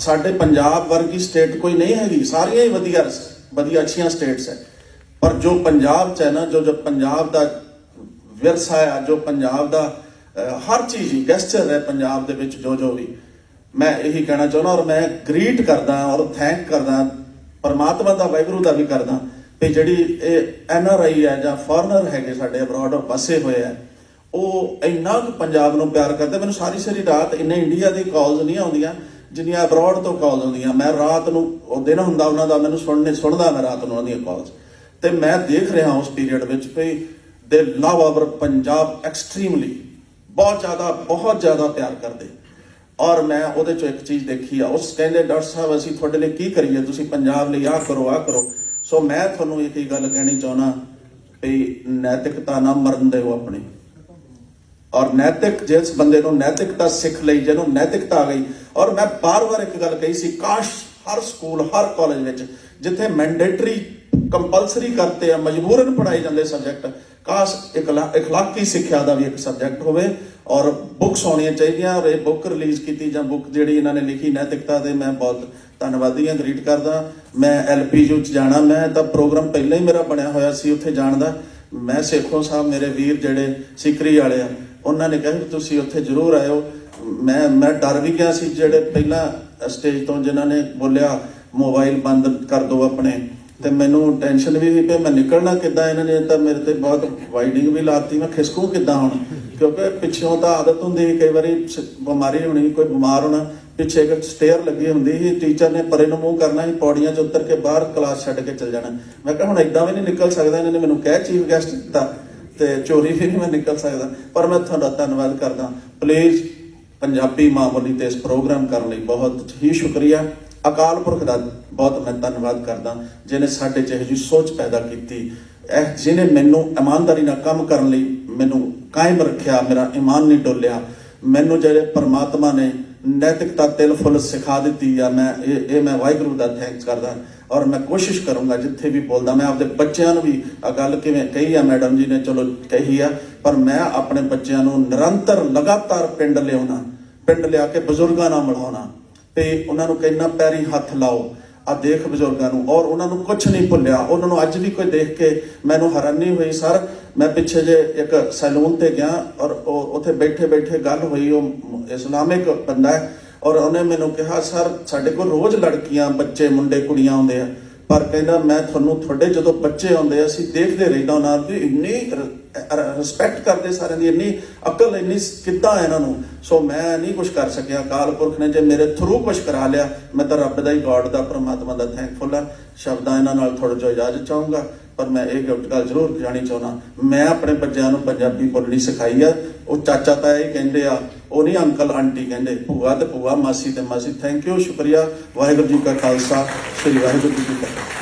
ਸਾਡੇ ਪੰਜਾਬ ਵਰਗੀ ਸਟੇਟ ਕੋਈ ਨਹੀਂ ਹੈਗੀ। ਸਾਰੀਆਂ ਹੀ ਵਧੀਆ ਵਧੀਆ ਅੱਛੀਆਂ ਸਟੇਟਸ ਹੈ। ਪਰ ਜੋ ਪੰਜਾਬ ਚ ਹੈ ਨਾ, ਜੋ ਜੋ ਪੰਜਾਬ ਦਾ ਵਿਰਸਾ ਹੈ, ਜੋ ਪੰਜਾਬ ਦਾ ਹਰ ਚੀਜ਼ ਹੀ ਗੈਸਚਰ ਹੈ ਪੰਜਾਬ ਦੇ ਵਿੱਚ ਜੋ ਜੋ ਵੀ। ਮੈਂ ਇਹੀ ਕਹਿਣਾ ਚਾਹੁੰਦਾ ਔਰ ਮੈਂ ਗ੍ਰੀਟ ਕਰਦਾ ਔਰ ਥੈਂਕ ਕਰਦਾ, ਪਰਮਾਤਮਾ ਦਾ, ਵਾਹਿਗੁਰੂ ਦਾ ਵੀ ਕਰਦਾ ਕਿ ਜਿਹੜੀ ਇਹ ਐਨ ਆਰ ਆਈ ਹੈ ਜਾਂ ਫੋਰਨਰ ਹੈਗੇ ਸਾਡੇ ਅਬਰਾਡ ਵਸੇ ਹੋਏ ਆ ਉਹ ਇੰਨਾ ਕੁ ਪੰਜਾਬ ਨੂੰ ਪਿਆਰ ਕਰਦੇ। ਮੈਨੂੰ ਸਾਰੀ ਸਾਰੀ ਰਾਤ ਇੰਨੇ ਇੰਡੀਆ ਦੀ ਕਾਲਸ ਨਹੀਂ ਆਉਂਦੀਆਂ। ਜਿੰਨੀਆਂ ਅਬਰੋਡ ਤੋਂ ਕਾਲਸ ਆਉਂਦੀਆਂ, ਮੈਂ ਰਾਤ ਨੂੰ, ਉਹ ਦਿਨ ਹੁੰਦਾ ਉਹਨਾਂ ਦਾ, ਮੈਨੂੰ ਸੁਣਨੇ, ਸੁਣਦਾ ਮੈਂ ਰਾਤ ਨੂੰ ਉਹਨਾਂ ਦੀਆਂ ਕਾਲਸ ਤੇ ਮੈਂ ਦੇਖ ਰਿਹਾ ਉਸ ਪੀਰੀਅਡ ਵਿੱਚ ਵੀ ਦੇ ਲਵ ਆਵਰ ਪੰਜਾਬ ਐਕਸਟ੍ਰੀਮਲੀ ਬਹੁਤ ਜ਼ਿਆਦਾ ਬਹੁਤ ਜ਼ਿਆਦਾ ਪਿਆਰ ਕਰਦੇ। ਔਰ ਮੈਂ ਉਹਦੇ ਚੋਂ ਇੱਕ ਚੀਜ਼ ਦੇਖੀ ਆ, ਉਸ ਕਹਿੰਦੇ, ਡਾਕਟਰ ਸਾਹਿਬ, ਅਸੀਂ ਤੁਹਾਡੇ ਲਈ ਕੀ ਕਰੀਏ? ਤੁਸੀਂ ਪੰਜਾਬ ਲਈ ਆਹ ਕਰੋ ਆਹ ਕਰੋ। ਸੋ ਮੈਂ ਤੁਹਾਨੂੰ ਇਹ ਹੀ ਗੱਲ ਕਹਿਣੀ ਚਾਹਣਾ ਵੀ ਨੈਤਿਕਤਾ ਨਾ ਮਰਨ ਦਿਓ ਆਪਣੀ। ਔਰ ਨੈਤਿਕ, ਜਿਸ ਬੰਦੇ ਨੂੰ ਨੈਤਿਕਤਾ ਸਿੱਖ ਲਈ, ਜਿਹਨੂੰ ਨੈਤਿਕਤਾ ਆ ਗਈ। ਔਰ ਮੈਂ ਬਾਰ-ਬਾਰ ਇੱਕ ਗੱਲ ਕਹੀ ਸੀ, ਕਾਸ਼ ਹਰ ਸਕੂਲ, ਹਰ ਕਾਲਜ ਵਿੱਚ ਜਿੱਥੇ ਮੈਂਡੇਟਰੀ ਕੰਪਲਸਰੀ ਕਰਤੇ ਆ, ਮਜਬੂਰਨ ਪੜਾਏ ਜਾਂਦੇ ਸਬਜੈਕਟ ਕਾਸ਼ ਇਕਲਾ- ਸਿੱਖਿਆ ਦਾ ਵੀ ਇੱਕ ਸਬਜੈਕਟ ਹੋਵੇ ਔਰ ਬੁੱਕਸ ਹੋਣੀਆਂ ਚਾਹੀਦੀਆਂ ਔਰ ਇਹ ਬੁੱਕ ਰਿਲੀਜ਼ ਕੀਤੀ ਜਾਂ ਬੁੱਕ ਜਿਹੜੀ ਇਹਨਾਂ ਨੇ ਲਿਖੀ ਨੈਤਿਕਤਾ ਦੇ, ਮੈਂ ਬਹੁਤ ਧੰਨਵਾਦੀ ਹਾਂ ਗ੍ਰੀਟ ਕਰਦਾ। ਮੈਂ ਐਲਪੀਯੂ ਚ ਜਾਣਾ, ਮੈਂ ਤਾਂ ਪ੍ਰੋਗਰਾਮ ਪਹਿਲਾਂ ਹੀ ਮੇਰਾ ਬਣਿਆ ਹੋਇਆ ਸੀ ਉੱਥੇ ਜਾਣ ਦਾ। ਮੈਂ ਸੇਖੋਂ ਸਾਹਿਬ, ਮੇਰੇ ਵੀਰ ਜਿਹੜੇ ਸਿਕਰੀ ਵਾਲੇ ਆ ਉਹਨਾਂ ਨੇ ਕਿਹਾ ਵੀ ਤੁਸੀਂ ਉੱਥੇ ਜ਼ਰੂਰ ਆਇਓ। ਮੈਂ ਮੈਂ ਡਰ ਵੀ ਗਿਆ ਸੀ ਜਿਹੜੇ ਪਹਿਲਾਂ ਸਟੇਜ ਤੋਂ ਜਿਨ੍ਹਾਂ ਨੇ ਬੋਲਿਆ, ਮੋਬਾਈਲ ਬੰਦ ਕਰ ਦਿਓ ਆਪਣੇ। ਤੇ ਮੈਨੂੰ ਟੈਨਸ਼ਨ ਵੀ ਹੋਈ ਕਿ ਮੈਂ ਨਿਕਲਣਾ ਕਿੱਦਾਂ ਇਹਨਾਂ ਨੇ ਤਾਂ ਮੇਰੇ ਤੇ ਬਹੁਤ ਵਾਈਡਿੰਗ ਵੀ ਲਾਤੀ। ਮੈਂ ਖਿਸਕੂ ਕਿੱਦਾਂ ਹੁਣ? ਕਿਉਂਕਿ ਪਿੱਛੋਂ ਤਾਂ ਆਦਤ ਹੁੰਦੀ ਸੀ, ਕਈ ਵਾਰੀ ਬਿਮਾਰੀ ਹੋਣੀ, ਕੋਈ ਬਿਮਾਰ ਹੋਣਾ, ਪਿੱਛੇ ਇੱਕ ਸਟੇਅਰ ਲੱਗੀ ਹੁੰਦੀ ਸੀ ਟੀਚਰ ਨੇ ਪਰੇ ਨੂੰ ਮੂੰਹ ਕਰਨਾ ਸੀ, ਪੌੜੀਆਂ 'ਚ ਉਤਰ ਕੇ ਬਾਹਰ ਕਲਾਸ ਛੱਡ ਕੇ ਚਲ ਜਾਣਾ। ਮੈਂ ਕਿਹਾ, ਹੁਣ ਇਦਾਂ ਵੀ ਨਹੀਂ ਨਿਕਲ ਸਕਦਾ, ਇਹਨਾਂ ਨੇ ਮੈਨੂੰ ਕਹਿ ਚੀਫ ਗੈਸਟ ਦਿੱਤਾ ਤੇ ਚੋਰੀ ਵੀ ਨਹੀਂ ਮੈਂ ਨਿਕਲ ਸਕਦਾ। ਪਰ ਮੈਂ ਤੁਹਾਡਾ ਧੰਨਵਾਦ ਕਰਦਾ। ਪਲੀਜ਼ ਪੰਜਾਬੀ ਮਾਂ ਬੋਲੀ ਤੇ ਇਸ ਪ੍ਰੋਗਰਾਮ ਕਰਨ ਲਈ ਬਹੁਤ ਹੀ ਸ਼ੁਕਰੀਆ। ਅਕਾਲ ਪੁਰਖ ਦਾ ਬਹੁਤ ਮੈਂ ਧੰਨਵਾਦ ਕਰਦਾ ਜਿਨੇ ਸਾਡੇ ਚ ਇਹੋ ਜਿਹੀ ਸੋਚ ਪੈਦਾ ਕੀਤੀ। ਇਹ ਜਿਨੇ ਮੈਨੂੰ ਇਮਾਨਦਾਰੀ ਨਾਲ ਕੰਮ ਕਰਨ ਲਈ ਮੈਨੂੰ ਕਾਇਮ ਰੱਖਿਆ, ਮੇਰਾ ਇਮਾਨ ਨਹੀਂ ਡੋਲਿਆ। ਮੈਨੂੰ ਜਿਹੜੇ ਪਰਮਾਤਮਾ ਨੇ ਨੈਤਿਕਤਾ ਤਿਲ ਫੁੱਲ ਸਿਖਾ ਦਿੱਤੀ ਆ, ਮੈਂ ਇਹ ਇਹ ਮੈਂ ਵਾਹਿਗੁਰੂ ਦਾ ਥੈਂਕਸ ਕਰਦਾ। ਔਰ ਮੈਂ ਕੋਸ਼ਿਸ਼ ਕਰੂੰਗਾ ਜਿੱਥੇ ਵੀ ਬੋਲਦਾ, ਮੈਂ ਆਪਦੇ ਬੱਚਿਆਂ ਨੂੰ ਵੀ ਆ ਗੱਲ ਕਿਵੇਂ ਕਹੀ ਆ, ਮੈਡਮ ਜੀ ਨੇ ਚਲੋ ਕਹੀ ਆ, ਪਰ ਮੈਂ ਆਪਣੇ ਬੱਚਿਆਂ ਨੂੰ ਨਿਰੰਤਰ ਲਗਾਤਾਰ ਪਿੰਡ ਲਿਆਉਣਾ, ਪਿੰਡ ਲਿਆ ਕੇ ਬਜ਼ੁਰਗਾਂ ਨਾਲ ਮਿਲਾਉਣਾ ਤੇ ਉਹਨਾਂ ਨੂੰ ਕਹਿਣਾ ਪੈਰੀ ਹੱਥ ਲਾਓ। ਆ ਦੇਖ ਬਜ਼ੁਰਗਾਂ ਨੂੰ, ਔਰ ਉਹਨਾਂ ਨੂੰ ਕੁਝ ਨਹੀਂ ਭੁੱਲਿਆ। ਉਹਨਾਂ ਨੂੰ ਅੱਜ ਵੀ ਕੋਈ ਦੇਖ ਕੇ ਮੈਨੂੰ ਹੈਰਾਨੀ ਹੋਈ, ਸਰ, ਮੈਂ ਪਿੱਛੇ ਜੇ ਇੱਕ ਸੈਲੂਨ ਤੇ ਗਿਆ ਔਰ ਉਹ ਉੱਥੇ ਬੈਠੇ ਬੈਠੇ ਗੱਲ ਹੋਈ, ਉਹ ਇਸਲਾਮਿਕ ਬੰਦਾ ਹੈ, ਔਰ ਉਹਨੇ ਮੈਨੂੰ ਕਿਹਾ, ਸਰ, ਸਾਡੇ ਕੋਲ ਰੋਜ਼ ਲੜਕੀਆਂ, ਬੱਚੇ, ਮੁੰਡੇ, ਕੁੜੀਆਂ ਆਉਂਦੇ ਆ। ਪਰ ਕਹਿੰਦਾ, ਮੈਂ ਤੁਹਾਨੂੰ ਤੁਹਾਡੇ ਜਦੋਂ ਬੱਚੇ ਆਉਂਦੇ ਆ, ਅਸੀਂ ਦੇਖਦੇ ਰਹਿੰਦਾ ਉਹਨਾਂ ਦੀ ਇੰਨੀ ਰਿਸਪੈਕਟ ਕਰਦੇ ਸਾਰਿਆਂ ਦੀ, ਇੰਨੀ ਅਕਲ, ਇੰਨੀ ਕਿੱਦਾਂ ਇਹਨਾਂ ਨੂੰ। ਸੋ ਮੈਂ ਨਹੀਂ ਕੁਝ ਕਰ ਸਕਿਆ। ਅਕਾਲ ਪੁਰਖ ਨੇ ਜੇ ਮੇਰੇ ਥਰੂ ਕੁਝ ਕਰਾ ਲਿਆ, ਮੈਂ ਤਾਂ ਰੱਬ ਦਾ ਹੀ ਗੋਡ ਦਾ, ਪ੍ਰਮਾਤਮਾ ਦਾ ਥੈਂਕਫੁਲ ਆ। ਸ਼ਬਦਾਂ ਇਹਨਾਂ ਨਾਲ ਥੋੜਾ ਜਿਹਾ ਇਜਾਜ਼ਤ ਚਾਹੂੰਗਾ। ਪਰ ਮੈਂ ਇਹ ਗਿਫਟ ਗੱਲ ਜ਼ਰੂਰ ਜਾਣੀ ਚਾਹੁੰਦਾ। ਮੈਂ ਆਪਣੇ ਬੱਚਿਆਂ ਨੂੰ ਪੰਜਾਬੀ ਬੋਲਣੀ ਸਿਖਾਈ ਆ। ਉਹ ਚਾਚਾ ਤਾਇਆ ਇਹ ਕਹਿੰਦੇ ਆ, ਉਹ ਨਹੀਂ ਅੰਕਲ, ਆਂਟੀ ਕਹਿੰਦੇ, ਭੂਆ ਤੇ ਭੂਆ, ਮਾਸੀ ਤੇ ਮਾਸੀ ਥੈਂਕ ਯੂ ਸ਼ੁਕਰੀਆ। ਵਾਹਿਗੁਰੂ ਜੀ ਕਾ ਖਾਲਸਾ, ਸ੍ਰੀ ਵਾਹਿਗੁਰੂ ਜੀ ਕੀ ਫਤਿਹ।